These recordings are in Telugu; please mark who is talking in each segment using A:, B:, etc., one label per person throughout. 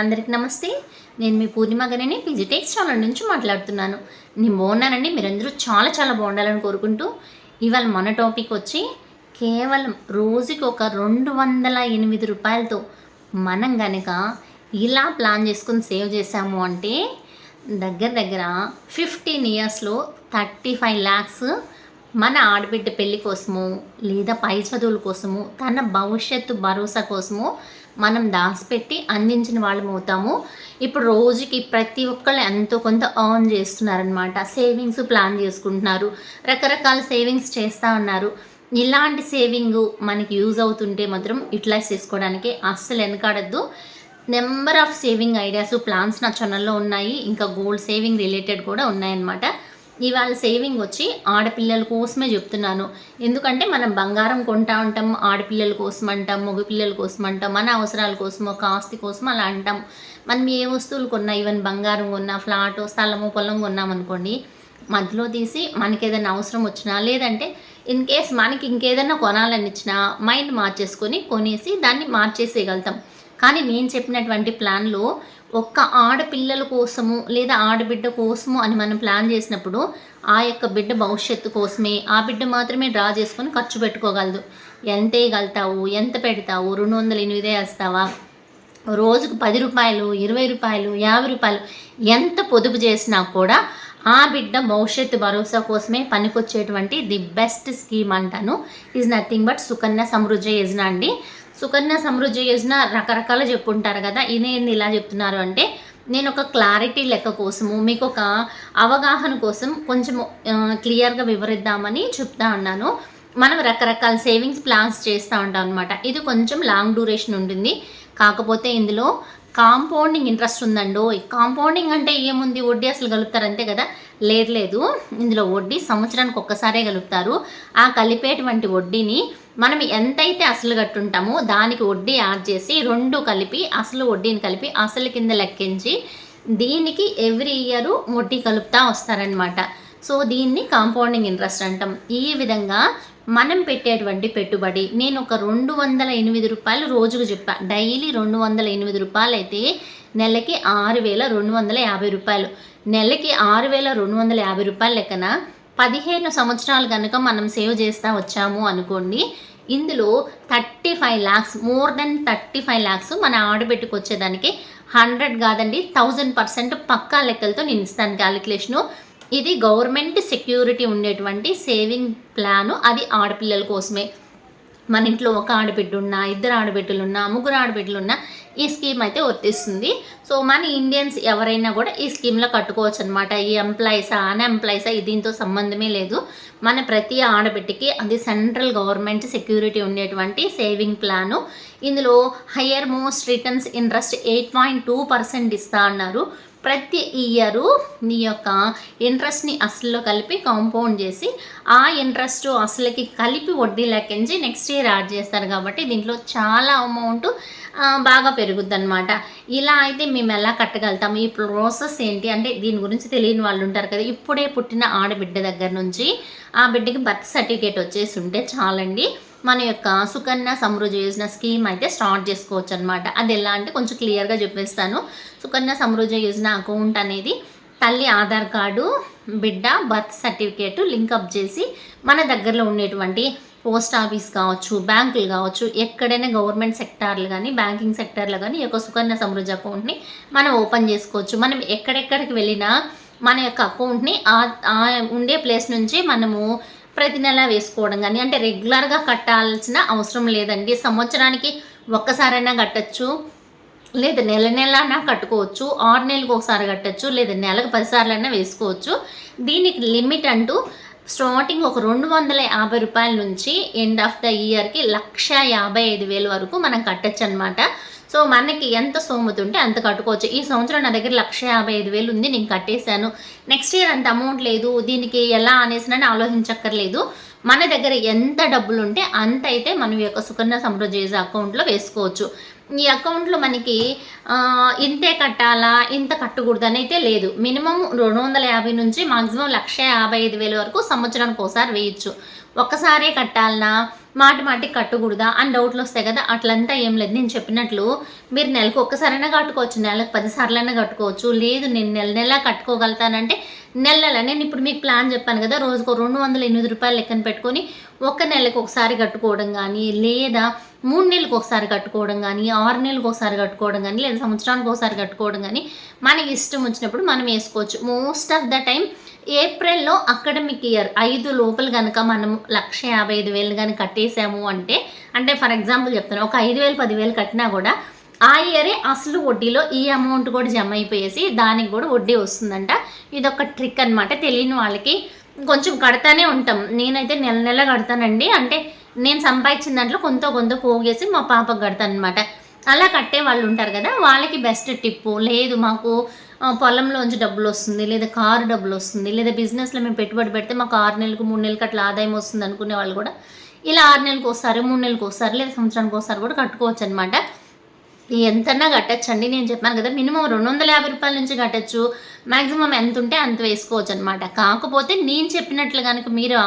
A: అందరికి నమస్తే. నేను మీ పూర్ణిమ గారిని ఫిజిటెక్స్ ఛానల్ నుంచి మాట్లాడుతున్నాను. నేను బాగున్నానండి మీరందరూ చాలా చాలా బాగుండాలని కోరుకుంటూ ఇవాళ మన టాపిక్ వచ్చి కేవలం రోజుకి ఒక రెండు వందల ఎనిమిది రూపాయలతో మనం గనక ఇలా ప్లాన్ చేసుకుని సేవ్ చేసాము అంటే దగ్గర దగ్గర ఫిఫ్టీన్ ఇయర్స్లో థర్టీ ఫైవ్ ల్యాక్స్ మన ఆడబిడ్డ పెళ్ళి కోసము లేదా పై చదువుల కోసము తన భవిష్యత్తు భరోసా కోసము మనం దాచిపెట్టి అందించిన వాళ్ళం అవుతాము. ఇప్పుడు రోజుకి ప్రతి ఒక్కళ్ళు ఎంతో కొంత ఎర్న్ చేస్తున్నారనమాట సేవింగ్స్ ప్లాన్ చేసుకుంటున్నారు. రకరకాల సేవింగ్స్ చేస్తూ ఉన్నారు. ఇలాంటి సేవింగ్ మనకి యూజ్ అవుతుంటే మాత్రం యూటిలైజ్ చేసుకోవడానికి అస్సలు వెనకాడద్దు. Number of saving ideas plans నా ఛానల్లో ఉన్నాయి. ఇంకా గోల్డ్ సేవింగ్ రిలేటెడ్ కూడా ఉన్నాయన్నమాట. ఇవాళ సేవింగ్ వచ్చి ఆడపిల్లల కోసమే చెప్తున్నాను. ఎందుకంటే మనం బంగారం కొంటా ఉంటాం ఆడపిల్లల కోసం అంటాం మగపిల్లల కోసం అంటాం మన అవసరాల కోసం ఒక ఆస్తి కోసం అలా అంటాం. మనం ఏ వస్తువులు కొన్నా ఈవెన్ బంగారం కొన్నా ఫ్లాట్ స్థలము పొలం కొన్నాం అనుకోండి మధ్యలో తీసి మనకి ఏదైనా అవసరం వచ్చినా లేదంటే ఇన్ కేస్ మనకి ఇంకేదైనా కొనాలని ఇచ్చినా మైండ్ మార్చేసుకొని కొనేసి దాన్ని మార్చేసేయగలుగుతాం. కానీ నేను చెప్పినటువంటి ప్లాన్లో ఒక్క ఆడపిల్లల కోసము లేదా ఆడబిడ్డ కోసము అని మనం ప్లాన్ చేసినప్పుడు ఆ యొక్క బిడ్డ భవిష్యత్తు కోసమే ఆ బిడ్డ మాత్రమే డ్రా చేసుకొని ఖర్చు పెట్టుకోగలదు. ఎంత వేయగలుగుతావు ఎంత పెడతావు? రెండు వందల ఎనిమిదే వేస్తావా? రోజుకు పది రూపాయలు ఇరవై రూపాయలు యాభై రూపాయలు ఎంత పొదుపు చేసినా కూడా ఆ బిడ్డ భవిష్యత్తు భరోసా కోసమే పనికొచ్చేటువంటి ది బెస్ట్ స్కీమ్ అంటాను. Is nothing but Sukanya Samriddhi Yojana అండి. సుకన్య సమృద్ధి యోజన రకరకాలు చెప్పుంటారు కదా ఇదేంది ఇలా చెప్తున్నారు అంటే నేను ఒక క్లారిటీ లెక్క కోసము మీకు ఒక అవగాహన కోసం కొంచెం క్లియర్గా వివరిద్దామని చెప్తా ఉన్నాను. మనం రకరకాల సేవింగ్స్ ప్లాన్స్ చేస్తూ ఉంటాం అనమాట ఇది కొంచెం లాంగ్ డ్యూరేషన్ ఉంటుంది. కాకపోతే ఇందులో కాంపౌండింగ్ ఇంట్రెస్ట్ ఉందండో. కాంపౌండింగ్ అంటే ఏముంది? వడ్డీ అసలు కలుపుతారు అంతే కదా? లేదు లేదు. ఇందులో వడ్డీ సంవత్సరానికి ఒక్కసారే కలుపుతారు. ఆ కలిపేటువంటి వడ్డీని మనం ఎంతైతే అసలు కట్టుంటామో దానికి వడ్డీ యాడ్ చేసి రెండు కలిపి అసలు వడ్డీని కలిపి అసలు కింద లెక్కించి దీనికి ఎవ్రీ ఇయర్ వడ్డీ కలుపుతా వస్తారనమాట సో దీన్ని కాంపౌండింగ్ ఇంట్రెస్ట్ అంటాం. ఈ విధంగా మనం పెట్టేటువంటి పెట్టుబడి నేను ఒక రెండు వందల ఎనిమిది రూపాయలు రోజుకు చెప్పా. డైలీ రెండు వందల ఎనిమిది రూపాయలు అయితే నెలకి ఆరు వేల రెండు వందల యాభై రూపాయలు. నెలకి ఆరు వేల రెండు వందల యాభై రూపాయల లెక్కన పదిహేను సంవత్సరాలు కనుక మనం సేవ్ చేస్తూ వచ్చాము అనుకోండి ఇందులో thirty five lakhs more than thirty five lakhs మన ఆడబెట్టుకు వచ్చేదానికి హండ్రెడ్ కాదండి థౌజండ్ పర్సెంట్ పక్కా లెక్కలతో నేను ఇస్తాను క్యాలిక్యులేషను ఇది గవర్నమెంట్ సెక్యూరిటీ ఉండేటువంటి సేవింగ్ ప్లాను. అది ఆడపిల్లల కోసమే. మన ఇంట్లో ఒక ఆడబిడ్డ ఉన్నా ఇద్దరు ఆడబిడ్డలు ఉన్నా ముగ్గురు ఆడబిడ్డలు ఉన్నా ఈ స్కీమ్ అయితే వర్తిస్తుంది. సో మన ఇండియన్స్ ఎవరైనా కూడా ఈ స్కీమ్లో కట్టుకోవచ్చు అనమాట ఈ ఎంప్లాయీసా అన్ఎంప్లాయీసా దీంతో సంబంధమే లేదు. మన ప్రతి ఆడబిడ్డకి అది సెంట్రల్ గవర్నమెంట్ సెక్యూరిటీ ఉండేటువంటి సేవింగ్ ప్లాను. ఇందులో higher most returns interest eight point two percent ఇస్తా అన్నారు. ప్రతి ఇయరు నీ యొక్క ఇంట్రెస్ట్ని అసలులో కలిపి కాంపౌండ్ చేసి ఆ ఇంట్రెస్ట్ అసలుకి కలిపి వడ్డీ లెక్కించి నెక్స్ట్ ఇయర్ యాడ్ చేస్తారు కాబట్టి దీంట్లో చాలా అమౌంట్ బాగా పెరుగుద్ది అనమాట ఇలా అయితే మేము ఎలా కట్టగలుగుతాం? ఈ ప్రాసెస్ ఏంటి? అంటే దీని గురించి తెలియని వాళ్ళు ఉంటారు కదా ఇప్పుడే పుట్టిన ఆడబిడ్డ దగ్గర నుంచి ఆ బిడ్డకి బర్త్ సర్టిఫికేట్ వచ్చేసి ఉంటే చాలండి. మన యొక్క సుకన్య సమృద్ధి యోజన స్కీమ్ అయితే స్టార్ట్ చేసుకోవచ్చు అనమాట అది ఎలా అంటే కొంచెం క్లియర్గా చెప్పేస్తాను. సుకన్య సమృద్ధి యోజన అకౌంట్ అనేది తల్లి ఆధార్ కార్డు బిడ్డ బర్త్ సర్టిఫికేట్ లింకప్ చేసి మన దగ్గరలో ఉండేటువంటి పోస్ట్ ఆఫీస్ కావచ్చు బ్యాంకులు కావచ్చు ఎక్కడైనా గవర్నమెంట్ సెక్టార్లు కానీ బ్యాంకింగ్ సెక్టార్లు కానీ ఈ యొక్క సుకన్య సమృద్ధి అకౌంట్ని మనం ఓపెన్ చేసుకోవచ్చు. మనం ఎక్కడెక్కడికి వెళ్ళినా మన యొక్క అకౌంట్ని ఉండే ప్లేస్ నుంచి మనము ప్రతి నెల వేసుకోవడం కానీ అంటే రెగ్యులర్గా కట్టాల్సిన అవసరం లేదండి. సంవత్సరానికి ఒక్కసారైనా కట్టచ్చు. లేదా నెల నెలనా కట్టుకోవచ్చు. ఆరు నెలలకు ఒకసారి కట్టచ్చు. లేదా నెలకు పదిసార్లైనా వేసుకోవచ్చు. దీనికి లిమిట్ అంటూ స్టార్టింగ్ ఒక రెండు వందల యాభై రూపాయల నుంచి ఎండ్ ఆఫ్ ద ఇయర్కి లక్ష యాభై ఐదు వేల వరకు మనం కట్టచ్చు అనమాట సో మనకి ఎంత స్తోమత ఉంటే అంత కట్టుకోవచ్చు. ఈ సంవత్సరం నా దగ్గర లక్ష యాభై ఐదు వేలు ఉంది నేను కట్టేశాను. నెక్స్ట్ ఇయర్ అంత అమౌంట్ లేదు దీనికి ఎలా అనేసినని ఆలోచించక్కర్లేదు. మన దగ్గర ఎంత డబ్బులు ఉంటే అంత అయితే మనం యొక్క సుకన్య సమృద్ధి అకౌంట్లో వేసుకోవచ్చు. ఈ అకౌంట్లో మనకి ఇంతే కట్టాలా ఇంత కట్టకూడదు అయితే లేదు. మినిమం రెండు వందల యాభై నుంచి మాక్సిమం లక్ష యాభై ఐదు వేల వరకు సంవత్సరానికి ఒకసారి వేయచ్చు. ఒక్కసారే కట్టాలనా? మాటి మాటికి కట్టకూడదా అని డౌట్లు వస్తాయి కదా? అట్లంతా ఏం లేదు. నేను చెప్పినట్లు మీరు నెలకు ఒక్కసారైనా కట్టుకోవచ్చు నెలకు పదిసార్లైనా కట్టుకోవచ్చు. లేదు నేను నెల నెల కట్టుకోగలుగుతానంటే నెల నెల నేను ఇప్పుడు మీకు ప్లాన్ చెప్పాను కదా రోజుకు రెండు వందల ఎనిమిది రూపాయలు లెక్కన పెట్టుకొని ఒక నెలకు ఒకసారి కట్టుకోవడం కానీ లేదా మూడు నెలలకు ఒకసారి కట్టుకోవడం కానీ ఆరు నెలలకు ఒకసారి కట్టుకోవడం కానీ లేదా సంవత్సరానికి ఒకసారి కట్టుకోవడం కానీ మనకి ఇష్టం వచ్చినప్పుడు మనం వేసుకోవచ్చు. మోస్ట్ ఆఫ్ ద టైం ఏప్రిల్లో అకాడమిక్ ఇయర్ ఐదు లోపల కనుక మనం లక్ష యాభై ఐదు వేలు కానీ కట్టేసాము అంటే అంటే ఫర్ ఎగ్జాంపుల్ చెప్తాను ఒక ఐదు వేలు పదివేలు కట్టినా కూడా ఆ ఇయరే అసలు వడ్డీలో ఈ అమౌంట్ కూడా జమ అయిపోయేసి దానికి కూడా వడ్డీ వస్తుందంట. ఇది ఒక ట్రిక్ అనమాట తెలియని వాళ్ళకి కొంచెం కడతానే ఉంటాం. నేనైతే నెల నెల కడతానండి. అంటే నేను సంపాదించిన దాంట్లో కొంత కొంత పోగేసి మా పాపకు కడతాను అనమాట అలా కట్టే వాళ్ళు ఉంటారు కదా వాళ్ళకి బెస్ట్ టిప్పు. లేదు మాకు పొలంలోంచి డబ్బులు వస్తుంది లేదా కారు డబ్బులు వస్తుంది లేదా బిజినెస్లో మేము పెట్టుబడి పెడితే మాకు ఆరు నెలలకు మూడు నెలలకు అట్లా ఆదాయం వస్తుంది అనుకునే వాళ్ళు కూడా ఇలా ఆరు నెలలకు ఒకసారి మూడు నెలలకు ఒకసారి లేదా సంవత్సరానికి ఒకసారి కూడా కట్టుకోవచ్చు అనమాట ఎంతన్నా కట్టచ్చండి నేను చెప్పాను కదా మినిమం రెండు వందల యాభై రూపాయల నుంచి కట్టచ్చు. మ్యాక్సిమం ఎంత ఉంటే అంత వేసుకోవచ్చు అనమాట కాకపోతే నేను చెప్పినట్లు కనుక మీరు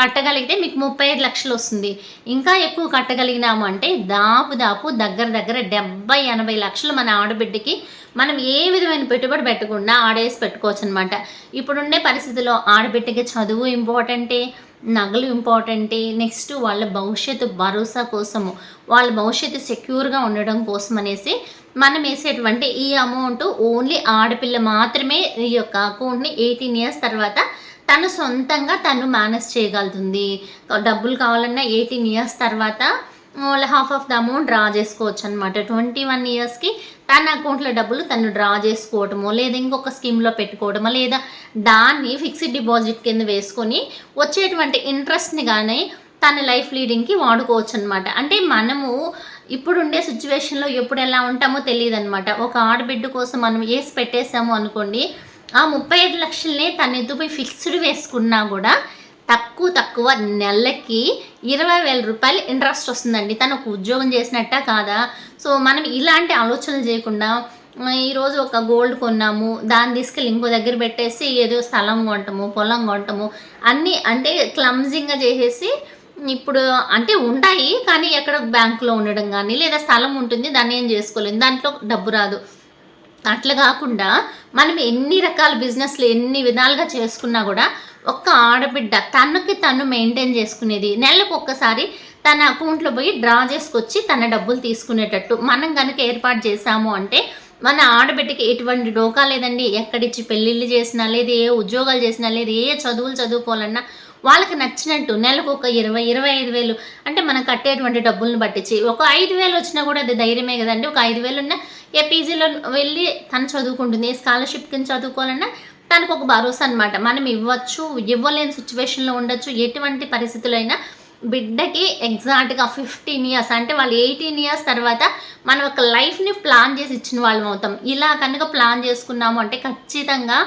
A: కట్టగలిగితే మీకు ముప్పై ఐదు లక్షలు వస్తుంది. ఇంకా ఎక్కువ కట్టగలిగినాము అంటే దాపు దాపు దగ్గర దగ్గర డెబ్బై ఎనభై లక్షలు మన ఆడబిడ్డకి మనం ఏ విధమైన పెట్టుబడి పెట్టకుండా ఆడేసి పెట్టుకోవచ్చు అనమాట ఇప్పుడుండే పరిస్థితుల్లో ఆడబిడ్డకి చదువు ఇంపార్టెంటే. నగలు ఇంపార్టెంటే నెక్స్ట్ వాళ్ళ భవిష్యత్తు భరోసా కోసము వాళ్ళ భవిష్యత్తు సెక్యూర్గా ఉండడం కోసం అనేసి మనం వేసేటువంటి ఈ అమౌంట్ ఓన్లీ ఆడపిల్ల మాత్రమే ఈ యొక్క అకౌంట్ని ఎయిటీన్ ఇయర్స్ తర్వాత తను సొంతంగా తను మేనేజ్ చేయగలుగుతుంది డబ్బులు కావాలన్నా ఎయిటీన్ ఇయర్స్ తర్వాత half of the amount draw చేసుకోవచ్చు అనమాట ట్వంటీ వన్ ఇయర్స్కి తన అకౌంట్లో డబ్బులు తను డ్రా చేసుకోవటమో లేదా ఇంకొక స్కీమ్లో పెట్టుకోవడమో లేదా దాన్ని ఫిక్స్డ్ డిపాజిట్ కింద వేసుకొని వచ్చేటువంటి ఇంట్రెస్ట్ని కానీ తన లైఫ్ లీడింగ్కి వాడుకోవచ్చు అనమాట అంటే మనము ఇప్పుడుండే సిచ్యువేషన్లో ఎప్పుడు ఎలా ఉంటామో తెలియదు అనమాట ఒక ఆడబిడ్డ కోసం మనం వేసి పెట్టేసాము అనుకోండి ఆ ముప్పై ఐదు లక్షలనే తన ఎదుపై ఫిక్స్డ్ వేసుకున్నా కూడా తక్కువ తక్కువ నెలకి ఇరవై వేల రూపాయలు ఇంట్రెస్ట్ వస్తుందండి. తను ఒక ఉద్యోగం చేసినట్ట కాదా? సో మనం ఇలాంటి ఆలోచనలు చేయకుండా ఈరోజు ఒక గోల్డ్ కొన్నాము దాన్ని తీసుకెళ్ళి ఇంకో దగ్గర పెట్టేసి ఏదో స్థలం కొంటాము పొలం కొంటాము అన్నీ అంటే క్లమ్జింగ్గా చేసేసి ఇప్పుడు అంటే ఉంటాయి కానీ ఎక్కడ బ్యాంకులో ఉండడం కానీ లేదా స్థలం ఉంటుంది దాన్ని ఏం చేసుకోలేము దాంట్లో డబ్బు రాదు. అట్లా కాకుండా మనం ఎన్ని రకాల బిజినెస్లు ఎన్ని విధాలుగా చేసుకున్నా కూడా ఒక్క ఆడబిడ్డ తనకి తను మెయింటైన్ చేసుకునేది. నెలకు ఒక్కసారి తన అకౌంట్లో పోయి డ్రా చేసుకొచ్చి తన డబ్బులు తీసుకునేటట్టు. మనం కనుక ఏర్పాటు చేశాము అంటే మన ఆడబిడ్డకి ఎటువంటి డోకా లేదండి. ఎక్కడిచ్చి పెళ్ళిళ్ళు చేసినా లేదు ఏ ఉద్యోగాలు చేసినా లేదు ఏ చదువులు చదువుకోవాలన్నా వాళ్ళకి నచ్చినట్టు నెలకు ఒక ఇరవై ఇరవై ఐదు వేలు అంటే మనం కట్టేటువంటి డబ్బులను పట్టించి ఒక ఐదు వేలు వచ్చినా కూడా అది ధైర్యమే కదండి. ఒక ఐదు వేలు ఉన్నా ఏ పీజీలో వెళ్ళి తను చదువుకుంటుంది ఏ స్కాలర్షిప్ కింద చదువుకోవాలన్నా తనకు ఒక భరోసా అనమాట మనం ఇవ్వచ్చు ఇవ్వలేని సిచ్యువేషన్లో ఉండొచ్చు. ఎటువంటి పరిస్థితులైనా బిడ్డకి ఎగ్జాక్ట్గా ఫిఫ్టీన్ ఇయర్స్ అంటే వాళ్ళు ఎయిటీన్ ఇయర్స్ తర్వాత మనం ఒక లైఫ్ని ప్లాన్ చేసి ఇచ్చిన వాళ్ళం అవుతాం. ఇలా కనుక ప్లాన్ చేసుకున్నాము అంటే ఖచ్చితంగా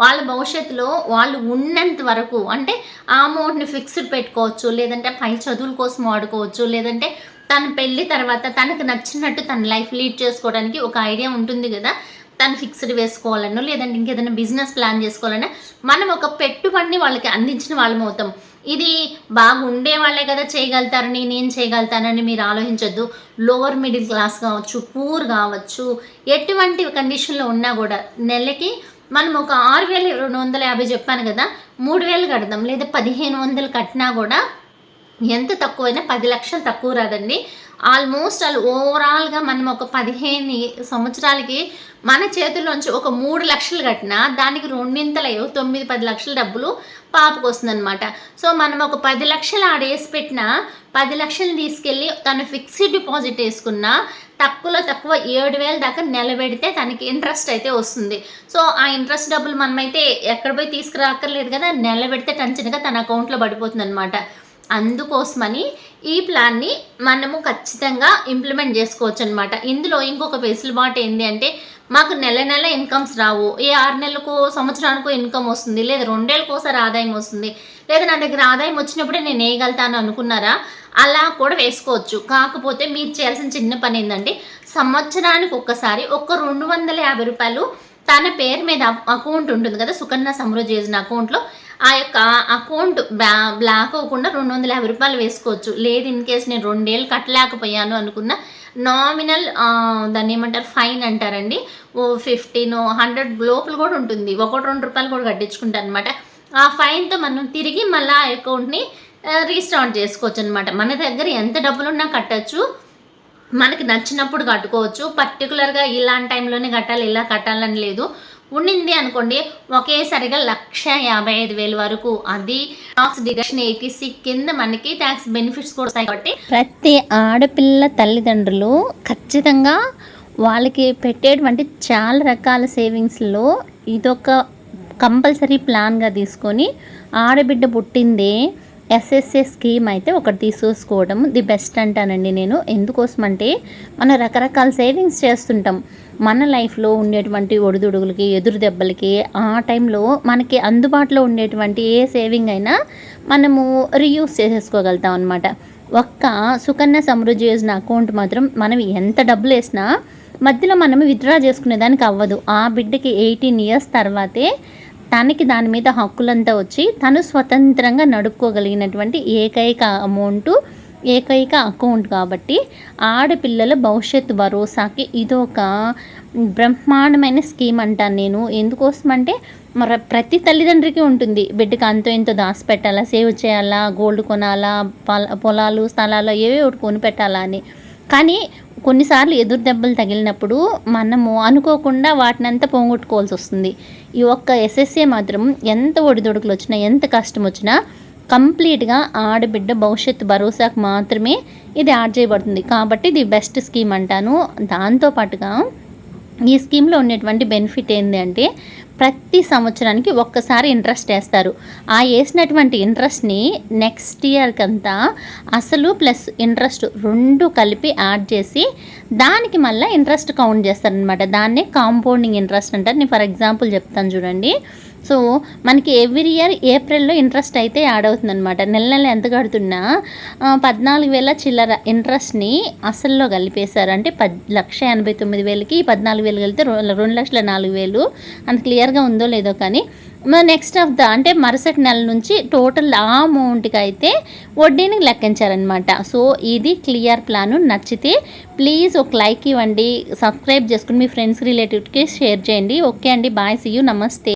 A: వాళ్ళ భవిష్యత్తులో వాళ్ళు ఉన్నంత వరకు అంటే ఆ అమౌంట్ని ఫిక్స్డ్ పెట్టుకోవచ్చు. లేదంటే పై చదువుల కోసం వాడుకోవచ్చు. లేదంటే తన పెళ్ళి తర్వాత తనకు నచ్చినట్టు తన లైఫ్ లీడ్ చేసుకోవడానికి ఒక ఐడియా ఉంటుంది కదా. తను ఫిక్స్డ్ వేసుకోవాలనో లేదంటే ఇంకేదైనా బిజినెస్ ప్లాన్ చేసుకోవాలన్నా మనం ఒక పెట్టుబడిని వాళ్ళకి అందించిన వాళ్ళం అవుతాం. ఇది బాగుండే వాళ్ళే కదా చేయగలుగుతారని నేను చేయగలుగుతానని మీరు ఆలోచించొద్దు. లోవర్ మిడిల్ క్లాస్ కావచ్చు పూర్ కావచ్చు ఎటువంటి కండిషన్లో ఉన్నా కూడా నెలకి మనం ఒక ఆరు వేల రెండు వందల యాభై చెప్పాను కదా మూడు వేలు కడదాం లేదా పదిహేను వందలు కట్టినా కూడా ఎంత తక్కువైనా పది లక్షలు తక్కువ రాదండి. ఆల్మోస్ట్ వాళ్ళు ఓవరాల్గా మనం ఒక పదిహేను సంవత్సరాలకి మన చేతుల్లోంచి ఒక మూడు లక్షలు కట్టినా దానికి రెండింతలు అయ్యో తొమ్మిది పది లక్షల డబ్బులు పాపకు వస్తుందన్నమాట. సో మనం ఒక పది లక్షలు ఆడేసి పెట్టినా పది లక్షలు తీసుకెళ్ళి తను ఫిక్స్డ్ డిపాజిట్ వేసుకున్నా తక్కువలో తక్కువ ఏడు వేల దాకా నిలబెడితే తనకి ఇంట్రెస్ట్ అయితే వస్తుంది. సో ఆ ఇంట్రెస్ట్ డబ్బులు మనమైతే ఎక్కడ పోయి తీసుకురాక్కర్లేదు కదా నిలబెడితే టెన్షన్గా తన అకౌంట్లో పడిపోతుంది అనమాట అందుకోసమని ఈ ప్లాన్ని మనము ఖచ్చితంగా ఇంప్లిమెంట్ చేసుకోవచ్చు అనమాట ఇందులో ఇంకొక వెసులుబాటు ఏంటి అంటే మాకు నెల నెల ఇన్కమ్స్ రావు. ఏ ఆరు నెలలకు సంవత్సరానికి ఇన్కమ్ వస్తుంది లేదా రెండేళ్ళకి ఒకసారి ఆదాయం వస్తుంది లేదా నా దగ్గర ఆదాయం వచ్చినప్పుడే నేను వేయగలుగుతాను అనుకున్నారా? అలా కూడా వేసుకోవచ్చు. కాకపోతే మీరు చేయాల్సిన చిన్న పని ఏంటంటే సంవత్సరానికి ఒక్కసారి ఒక్క రెండు వందల యాభై రూపాయలు తన పేరు మీద అకౌంట్ ఉంటుంది కదా సుకన్య సమృద్ధి చేసిన అకౌంట్లో ఆ యొక్క అకౌంట్ బ్లా బ్లాక్ అవ్వకుండా రెండు వందల యాభై రూపాయలు వేసుకోవచ్చు. లేదు ఇన్ కేస్ నేను రెండేళ్ళు కట్టలేకపోయాను అనుకున్న నామినల్ దాన్ని ఏమంటారు ఫైన్ అంటారండి. ఓ ఫిఫ్టీన్ హండ్రెడ్ లోపల కూడా ఉంటుంది. ఒకటి రెండు రూపాయలు కూడా కట్టించుకుంటారు అనమాట ఆ ఫైన్తో మనం తిరిగి మళ్ళీ ఆ అకౌంట్ని రీస్టార్ట్ చేసుకోవచ్చు అనమాట మన దగ్గర ఎంత డబ్బులున్నా కట్టచ్చు. మనకి నచ్చినప్పుడు కట్టుకోవచ్చు. పర్టికులర్గా ఇలాంటి టైంలోనే కట్టాలి ఇలా కట్టాలని లేదు. ఉండింది అనుకోండి ఒకేసారిగా లక్ష యాభై ఐదు వేల వరకు అది టాక్స్ డిడక్షన్ ఏటీసీ కింద మనకి ట్యాక్స్ బెనిఫిట్స్ కూడా వస్తాయి కాబట్టి ప్రతి ఆడపిల్ల తల్లిదండ్రులు ఖచ్చితంగా వాళ్ళకి పెట్టేటువంటి చాలా రకాల సేవింగ్స్లో ఇదొక కంపల్సరీ ప్లాన్గా తీసుకొని ఆడబిడ్డ పుట్టిందే ఎస్ఎస్ఏ స్కీమ్ అయితే ఒకటి తీసుకోవడం ది బెస్ట్ అంటానండి నేను. ఎందుకోసం అంటే మనం రకరకాల సేవింగ్స్ చేస్తుంటాం. మన లైఫ్లో ఉండేటువంటి ఒడిదుడుగులకి ఎదురు దెబ్బలకి ఆ టైంలో మనకి అందుబాటులో ఉండేటువంటి ఏ సేవింగ్ అయినా మనము రీయూస్ చేసేసుకోగలుగుతాం అనమాట ఒక్క సుకన్య సమృద్ధి యోజన అకౌంట్ మాత్రం మనం ఎంత డబ్బులు వేసినా మధ్యలో మనం విత్డ్రా చేసుకునేదానికి అవ్వదు. ఆ బిడ్డకి ఎయిటీన్ ఇయర్స్ తర్వాతే తనకి దాని మీద హక్కులంతా వచ్చి తను స్వతంత్రంగా నడుపుకోగలిగినటువంటి ఏకైక అమౌంట్ ఏకైక అకౌంట్ కాబట్టి ఆడపిల్లల భవిష్యత్తు భరోసాకి ఇదొక బ్రహ్మాండమైన స్కీమ్ అంటాను నేను. ఎందుకోసం అంటే మరి ప్రతి తల్లిదండ్రికి ఉంటుంది. బిడ్డకి అంతో ఎంతో దాచి పెట్టాలా సేవ్ చేయాలా గోల్డ్ కొనాలా పొలాలు స్థలాలు ఏవే ఒకటి కొని పెట్టాలా అని. కానీ కొన్నిసార్లు ఎదురు దెబ్బలు తగిలినప్పుడు మనము అనుకోకుండా వాటినంతా పోగొట్టుకోవాల్సి వస్తుంది. ఈ ఒక్క ఎస్ఎస్ఏ మాత్రం ఎంత ఒడిదొడుకులు వచ్చినా ఎంత కష్టం వచ్చినా కంప్లీట్గా ఆడబిడ్డ భవిష్యత్తు భరోసాకు మాత్రమే ఇది యాడ్ చేయబడుతుంది. కాబట్టి ఇది బెస్ట్ స్కీమ్ అంటాను. దాంతోపాటుగా ఈ స్కీమ్లో ఉన్నటువంటి బెనిఫిట్ ఏంటి అంటే ప్రతి సంవత్సరానికి ఒక్కసారి ఇంట్రెస్ట్ వేస్తారు. ఆ వేసినటువంటి ఇంట్రెస్ట్ని నెక్స్ట్ ఇయర్కి అంతా అసలు ప్లస్ ఇంట్రెస్ట్ రెండు కలిపి యాడ్ చేసి దానికి మళ్ళీ ఇంట్రెస్ట్ కౌంట్ చేస్తారనమాట దాన్నే కాంపౌండింగ్ ఇంట్రెస్ట్ అంటారు. నేను ఫర్ ఎగ్జాంపుల్ చెప్తాను చూడండి. సో మనకి ఎవ్రీ ఇయర్ ఏప్రిల్లో ఇంట్రెస్ట్ అయితే యాడ్ అవుతుందన్నమాట. నెల నెల ఎంత కడుతున్నా పద్నాలుగు వేల చిల్లర ఇంట్రెస్ట్ని అసల్లో కలిపేశారు. అంటే పద్ లక్ష ఎనభై తొమ్మిది వేలకి పద్నాలుగు వేలు కలిపితే రెండు లక్షల నాలుగు వేలు. అంత క్లియర్గా ఉందో లేదో కానీ నెక్స్ట్ ఆఫ్ ద అంటే మరుసటి నెల నుంచి టోటల్ ఆ అమౌంట్కి అయితే వడ్డీని లెక్కించారనమాట సో ఇది క్లియర్ ప్లాను నచ్చితే ప్లీజ్ ఒక లైక్ ఇవ్వండి. సబ్స్క్రైబ్ చేసుకుని మీ ఫ్రెండ్స్ రిలేటివ్కి షేర్ చేయండి. ఓకే అండి బాయ్ సీ యూ నమస్తే.